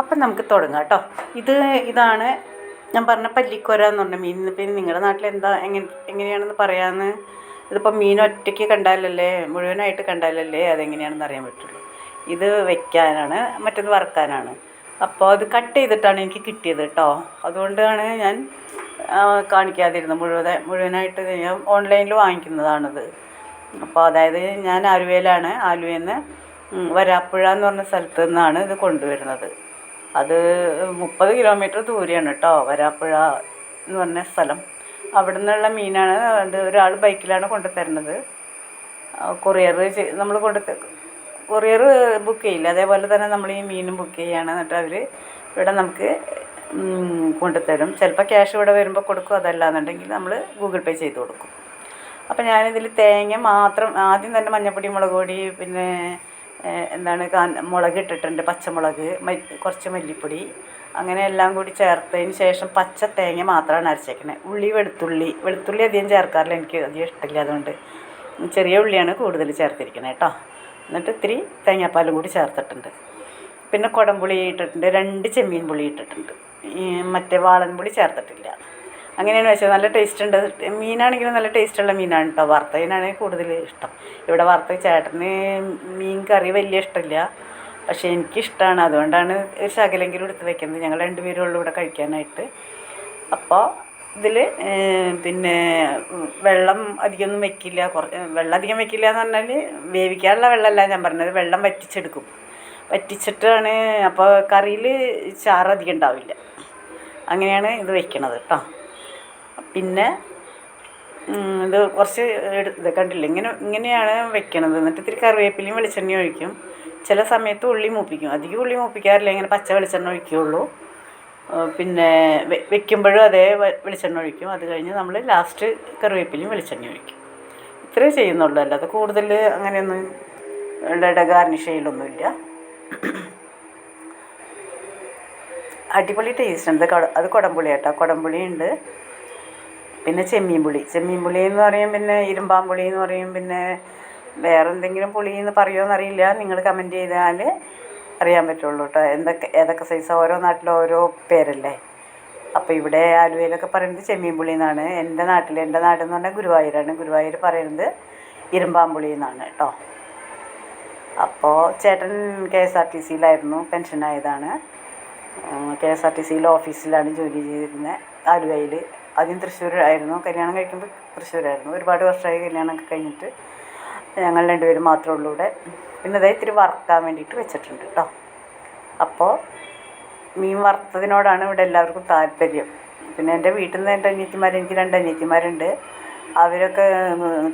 അപ്പം നമുക്ക് തുടങ്ങാം കേട്ടോ. ഇത് ഇതാണ് ഞാൻ പറഞ്ഞ പല്ലിക്കോര എന്ന് പറഞ്ഞ മീൻ. പിന്നെ നിങ്ങളുടെ നാട്ടിൽ എന്താ എങ്ങനെ എങ്ങനെയാണെന്ന് പറയാമെന്ന് ഇതിപ്പോൾ മീൻ ഒറ്റയ്ക്ക് കണ്ടാലല്ലേ മുഴുവനായിട്ട് കണ്ടാലല്ലേ അതെങ്ങനെയാണെന്ന് അറിയാൻ പറ്റുള്ളൂ. ഇത് വെക്കാനാണ് മറ്റേത് വറുക്കാനാണ്. അപ്പോൾ അത് കട്ട് ചെയ്തിട്ടാണ് എനിക്ക് കിട്ടിയത് കേട്ടോ. അതുകൊണ്ടാണ് ഞാൻ കാണിക്കാതിരുന്നത്. മുഴുവൻ മുഴുവനായിട്ട് ഞാൻ ഓൺലൈനിൽ വാങ്ങിക്കുന്നതാണത്. അപ്പോൾ അതായത് ഞാൻ ആലുവയിലാണ് ആലുവയിൽ നിന്ന് വരാപ്പുഴ എന്ന് പറഞ്ഞ സ്ഥലത്ത് നിന്നാണ് ഇത് കൊണ്ടുവരുന്നത്. അത് മുപ്പത് കിലോമീറ്റർ ദൂരെയാണ് കേട്ടോ വരാപ്പുഴ എന്ന് പറഞ്ഞ സ്ഥലം. അവിടെ നിന്നുള്ള മീനാണ് അത് ഒരാൾ ബൈക്കിലാണ് കൊണ്ടുതരുന്നത്. കൊറിയർ നമ്മൾ കൊണ്ട് കൊറിയർ ബുക്ക് ചെയ്യില്ല. അതേപോലെ തന്നെ നമ്മൾ ഈ മീനും ബുക്ക് ചെയ്യുകയാണ് എന്നിട്ട് അവർ ഇവിടെ നമുക്ക് കൊണ്ടുതരും. ചിലപ്പോൾ ക്യാഷ് ഇവിടെ വരുമ്പോൾ കൊടുക്കും. അതല്ല എന്നുണ്ടെങ്കിൽ നമ്മൾ ഗൂഗിൾ പേ ചെയ്ത് കൊടുക്കും. അപ്പോൾ ഞാനിതിൽ തേങ്ങ മാത്രം ആദ്യം തന്നെ മഞ്ഞപ്പൊടി മുളക് പൊടി പിന്നെ എന്താണ് മുളക് ഇട്ടിട്ടുണ്ട് പച്ചമുളക് കുറച്ച് മല്ലിപ്പൊടി. അങ്ങനെ എല്ലാം കൂടി ചേർത്തതിന് ശേഷം പച്ച തേങ്ങ മാത്രമാണ് അരച്ചേക്കുന്നത് ഉള്ളി വെളുത്തുള്ളി. വെളുത്തുള്ളി അധികം ചേർക്കാറില്ല എനിക്ക് അധികം ഇഷ്ടമില്ല അതുകൊണ്ട്. ചെറിയ ഉള്ളിയാണ് കൂടുതൽ ചേർത്തിരിക്കുന്നത് കേട്ടോ എന്നിട്ട് ഇത്തിരി തേങ്ങാപ്പാലും കൂടി ചേർത്തിട്ടുണ്ട്. പിന്നെ കുടംപുളി ഇട്ടിട്ടുണ്ട് രണ്ട് ചെമ്മീൻ പുളി ഇട്ടിട്ടുണ്ട്. മറ്റേ വാളൻ പുളി ചേർത്തിട്ടില്ല. അങ്ങനെയാണ് വെച്ചത്. നല്ല ടേസ്റ്റ് ഉണ്ട്. മീനാണെങ്കിലും നല്ല ടേസ്റ്റുള്ള മീനാണ് കേട്ടോ വറുത്തതിനാണ് കൂടുതൽ ഇഷ്ടം. ഇവിടെ വറുത്ത ചേട്ടന് മീൻ കറി വലിയ ഇഷ്ടമില്ല. പക്ഷേ എനിക്കിഷ്ടമാണ് അതുകൊണ്ടാണ് ഒരു ശകലെങ്കിലും എടുത്ത് വെക്കുന്നത്. ഞങ്ങൾ രണ്ടുപേരും ഉള്ളൂ ഇവിടെ കഴിക്കാനായിട്ട്. അപ്പോൾ ഇതിൽ പിന്നെ വെള്ളം അധികമൊന്നും വെക്കില്ല. കുറച്ച് വെള്ളം അധികം വെക്കില്ല എന്ന് പറഞ്ഞാൽ വേവിക്കാനുള്ള വെള്ളമല്ല ഞാൻ പറഞ്ഞത്. വെള്ളം വറ്റിച്ചെടുക്കും. വറ്റിച്ചിട്ടാണ് അപ്പോൾ കറിയിൽ ചാറ് അധികം ഉണ്ടാവില്ല. അങ്ങനെയാണ് ഇത് വെക്കണത് കേട്ടോ പിന്നെ ഇത് കുറച്ച് ഇത് കണ്ടില്ല? ഇങ്ങനെ ഇങ്ങനെയാണ് വെക്കണത്. എന്നിട്ട് ഇത്തിരി കറിവേപ്പിലയും വെളിച്ചെണ്ണയും ഒഴിക്കും. ചില സമയത്ത് ഉള്ളി മൂപ്പിക്കും. അധികം ഉള്ളി മൂപ്പിക്കാറില്ല. ഇങ്ങനെ പച്ച വെളിച്ചെണ്ണ ഒഴിക്കുകയുള്ളൂ. പിന്നെ വെക്കുമ്പോഴും അതേ വെളിച്ചെണ്ണ ഒഴിക്കും. അത് കഴിഞ്ഞ് നമ്മൾ ലാസ്റ്റ് കറിവേപ്പിലയും വെളിച്ചെണ്ണ ഒഴിക്കും. ഇത്രേ ചെയ്യുന്നുള്ളൂ. അല്ലാതെ കൂടുതൽ അങ്ങനെയൊന്നും ഇട ഗാർണിഷ് ചെയ്യലൊന്നുമില്ല. അടിപൊളി ടേസ്റ്റ് ഉണ്ട് അത് കുടംപുളി കേട്ടോ കുടംപുളി ഉണ്ട് പിന്നെ ചെമ്മീൻ പുളി ചെമ്മീൻ പുളി എന്ന് പറയും പിന്നെ ഇരുമ്പാൻ പുളി എന്ന് പറയും പിന്നെ വേറെ എന്തെങ്കിലും പുളി എന്ന് പറയുമോ എന്നറിയില്ല നിങ്ങൾ കമന്റ് ചെയ്താൽ അറിയാൻ പറ്റുള്ളൂ കേട്ടോ എന്തൊക്കെ ഏതൊക്കെ സൈസ് ഓരോ നാട്ടിലും ഓരോ പേരല്ലേ? അപ്പോൾ ഇവിടെ ആലുവയിലൊക്കെ പറയുന്നത് ചെമ്മീൻ പുളി എന്നാണ് എന്റെ നാട്ടിൽ എന്റെ നാടെന്ന് പറഞ്ഞാൽ ഗുരുവായൂരാണ്. ഗുരുവായൂർ പറയുന്നത് ഇരുമ്പാമ്പുളി എന്നാണ് കേട്ടോ അപ്പോൾ ചേട്ടൻ കെ എസ് ആർ ടി സിയിലായിരുന്നു പെൻഷനായതാണ്. കെ എസ് ആർ ടി സിയിലെ ഓഫീസിലാണ് ജോലി ചെയ്തിരുന്നത് ആലുവയിൽ ആദ്യം തൃശ്ശൂരായിരുന്നു. കല്യാണം കഴിക്കുമ്പോൾ തൃശ്ശൂരായിരുന്നു. ഒരുപാട് വർഷമായി കല്യാണമൊക്കെ കഴിഞ്ഞിട്ട് ഞങ്ങൾ രണ്ടുപേരും മാത്രമേ ഉള്ളൂ ഇവിടെ പിന്നെ അതായത് ഇത്തിരി വറുക്കാൻ വേണ്ടിയിട്ട് വെച്ചിട്ടുണ്ട് കേട്ടോ അപ്പോൾ മീൻ വറുത്തതിനോടാണ് ഇവിടെ എല്ലാവർക്കും താല്പര്യം. പിന്നെ എന്റെ വീട്ടിൽ നിന്ന് എന്റെ അനിയത്തിമാർ എനിക്ക് രണ്ട് അനിയത്തിമാരുണ്ട്. അവരൊക്കെ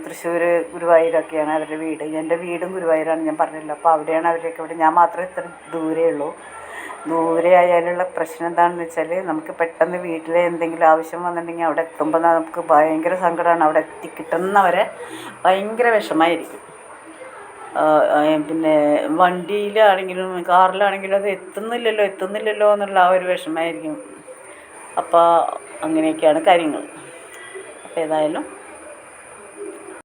തൃശ്ശൂർ ഗുരുവായൂരൊക്കെയാണ് അവരുടെ വീട്. എന്റെ വീടും ഗുരുവായൂരാണ് ഞാൻ പറഞ്ഞില്ല. അപ്പോൾ അവിടെയാണ് അവരൊക്കെ ഇവിടെ. ഞാൻ മാത്രമേ ഇത്ര ദൂരേ ഉള്ളൂ. ദൂരെ ആയാലുള്ള പ്രശ്നം എന്താണെന്ന് വെച്ചാൽ നമുക്ക് പെട്ടെന്ന് വീട്ടിൽ എന്തെങ്കിലും ആവശ്യം വന്നിട്ടുണ്ടെങ്കിൽ അവിടെ എത്തുമ്പോൾ നമുക്ക് ഭയങ്കര സങ്കടമാണ് അവിടെ എത്തിക്കിട്ടുന്നവരെ ഭയങ്കര വിഷമമായിരിക്കും പിന്നെ വണ്ടിയിലാണെങ്കിലും കാറിലാണെങ്കിലും അത് എത്തുന്നില്ലല്ലോ എത്തുന്നില്ലല്ലോ എന്നുള്ള ആ ഒരു വിഷമമായിരിക്കും അപ്പോൾ അങ്ങനെയൊക്കെയാണ് കാര്യങ്ങൾ അപ്പോൾ ഏതായാലും